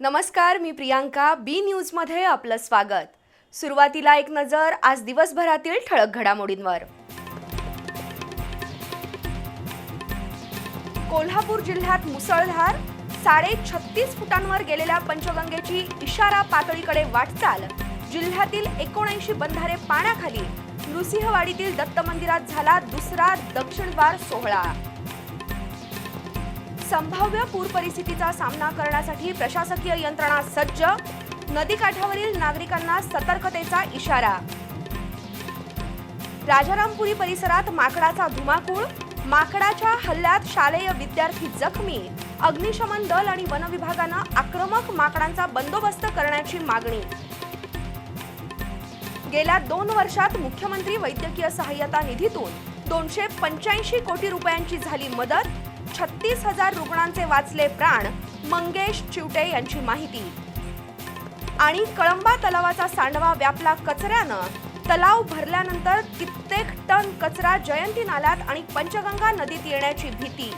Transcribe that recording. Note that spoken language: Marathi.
नमस्कार मी प्रियांका बी न्यूजमध्ये आपलं स्वागत. सुरुवातीला एक नजर आज दिवसभरातील ठळक घडामोडींवर. कोल्हापूर जिल्ह्यात मुसळधार साडे छत्तीस फुटांवर गेलेल्या पंचगंगेची इशारा पातळीकडे वाटचाल. जिल्ह्यातील एकोणऐंशी बंधारे पाण्याखाली नृसिंहवाडीतील दत्त मंदिरात झाला दुसरा दक्षिणद्वार सोहळा. संभाव्य पूर परिस्थितीचा सामना करण्यासाठी प्रशासकीय यंत्रणा सज्ज. नदीकाठावरील नागरिकांना सतर्कतेचा इशारा. राजारामपुरी परिसरात माकडाचा धुमाकूळ माकडाच्या हल्ल्यात शालेय विद्यार्थी जखमी. अग्निशमन दल आणि वन विभागानं आक्रमक माकडांचा बंदोबस्त करण्याची मागणी. गेल्या दोन वर्षात मुख्यमंत्री वैद्यकीय सहाय्यता निधीतून दोनशे पंच्याऐंशी कोटी रुपयांची झाली मदत. छत्तीस हजार रुग्णांचे वाचले प्राण मंगेश चिवटे यांची माहिती. आणि कळंबा तलावाचा सांडवा व्यापला कचऱ्यानं तलाव भरल्यानंतर कित्येक टन कचरा जयंती नाल्यात आणि पंचगंगा नदीत येण्याची भीती.